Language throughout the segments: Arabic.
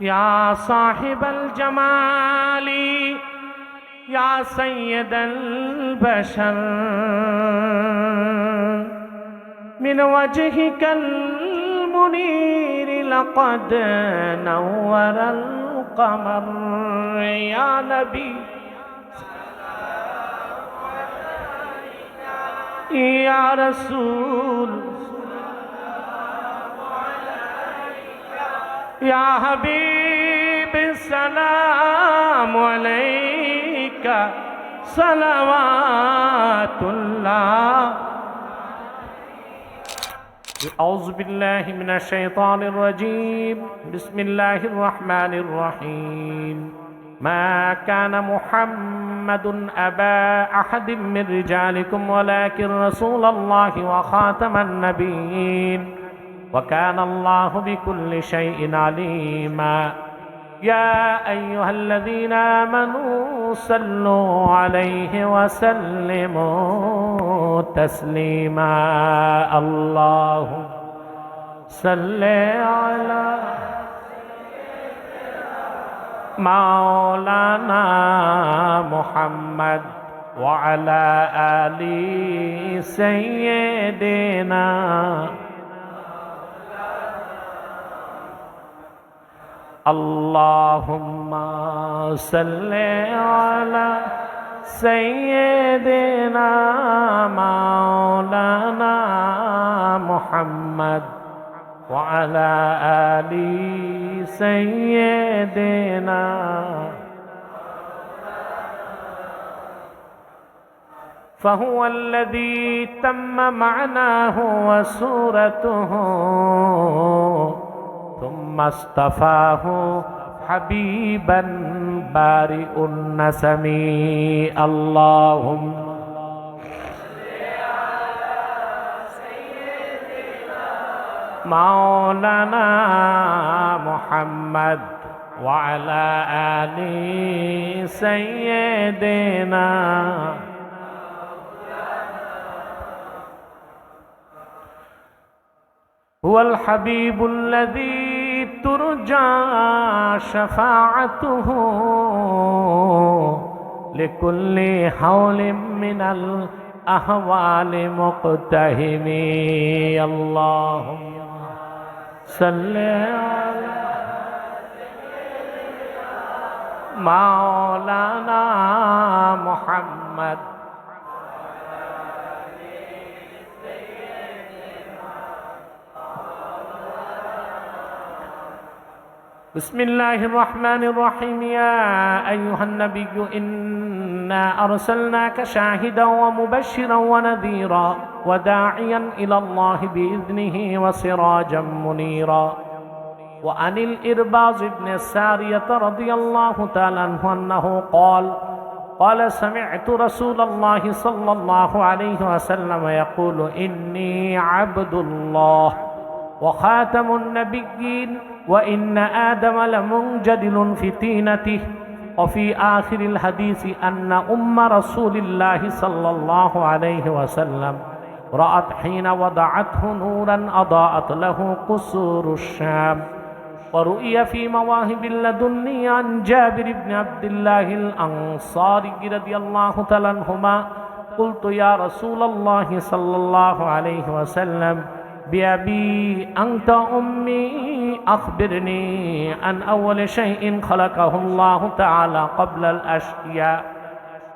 يا صاحب الجمال يا سيد البشر. من وجهك المنير لقد نور القمر. يا نبي يا رسول يا حبيب السلام عليك صلوات الله. أعوذ بالله من الشيطان الرجيم. بسم الله الرحمن الرحيم. ما كان محمد أبا أحد من رجالكم ولكن رسول الله وخاتم النبيين. وكان الله بكل شيء عليما. يا أيها الذين آمنوا صلوا عليه وسلموا تسليما. اللهم صل على مولانا محمد وعلى آل سيدنا اللهم صل على سيدنا مولانا محمد وعلى آل سيدنا فهو الذي تم معناه وسورته ثم اصطفاه حبيبا بارئ النسم. اللهم مولانا محمد وعلى آل سيدنا هو الحبيب الذي ترجى شفاعته لكل حول من الأهوال مقتهم اللهم صل على مولانا محمد بسم الله الرحمن الرحيم. يا أيها النبي إنا أرسلناك شاهدا ومبشرا ونذيرا وداعيا إلى الله بإذنه وسراجا منيرا. وعن الإرباز بن السارية رضي الله تعالى عنه أنه قال قال سمعت رسول الله صلى الله عليه وسلم يقول إني عبد الله وخاتم النبيين وإن آدم لمنجدل في طينته وفي آخر الحديث أن أم رسول الله صلى الله عليه وسلم رأت حين وضعته نورا أضاءت له قصور الشام ورؤي في مواهب اللدني عن جابر بن عبد الله الأنصاري رضي الله تعالى عنهما قلت يا رسول الله صلى الله عليه وسلم بأبي أنت أمي أخبرني عن أول شيء خلقه الله تعالى قبل الأشياء.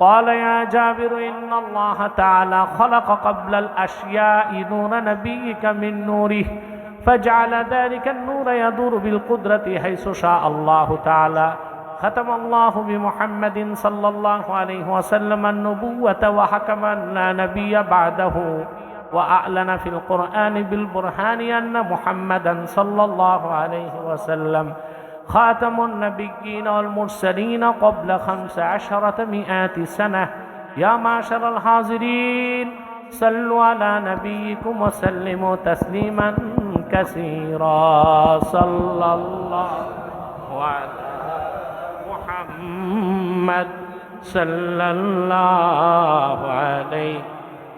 قال يا جابر إن الله تعالى خلق قبل الأشياء نور نبيك من نوره فجعل ذلك النور يدور بالقدرة حيث شاء الله تعالى. ختم الله بمحمد صلى الله عليه وسلم النبوة وحكم لا نبي بعده. وأعلن في القرآن بالبرهان أن محمدا صلى الله عليه وسلم خاتم النبيين والمرسلين قبل خمس عشرة مئات سنة. يا معشر الحاضرين صلوا على نبيكم وسلموا تسليما كثيرا. صلى الله على محمد صلى الله عليه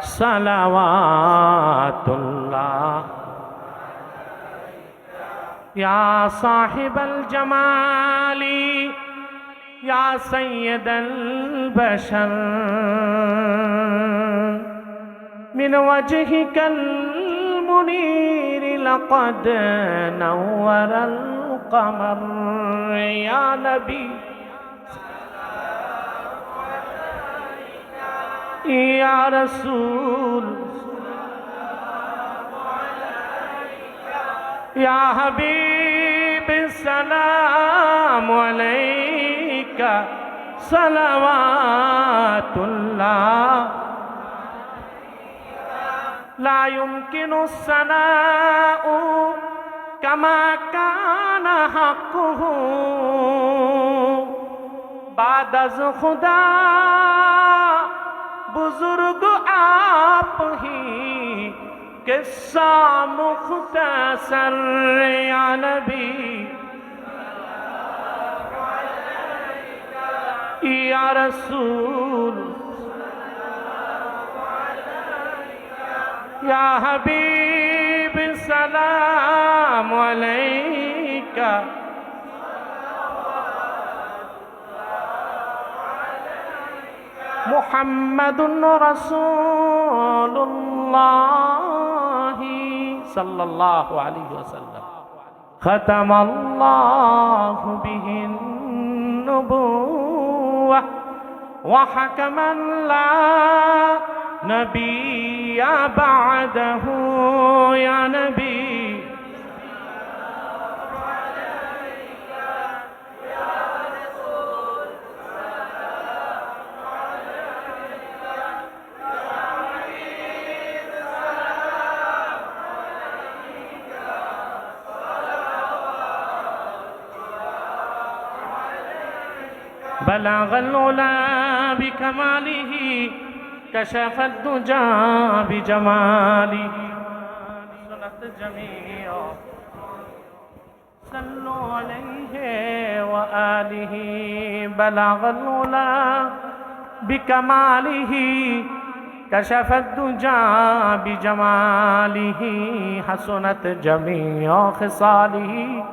صلوات الله يا صاحب الجمال يا سيد البشر. من وجهك المنير لقد نور القمر يا نبي. يا رسول يا حبيب السلام عليك صلوات الله لا يمكن الثناء كما كان حقه بعد از خدا बुजुर्ग आप ही किस्सा मुख्तसर नबी या रसूल या हबीब सलाम अलैका محمد رسول الله صلى الله عليه وسلم. ختم الله به النبوة وحكما لا نبي بعده. يا نبي بلغ العلا بكماله كشف الدجى بجماله سنت جميع صلوا عليه وآله بلغ الأولى بكماله كشف الدجى بجماله حسنت جميع خصاله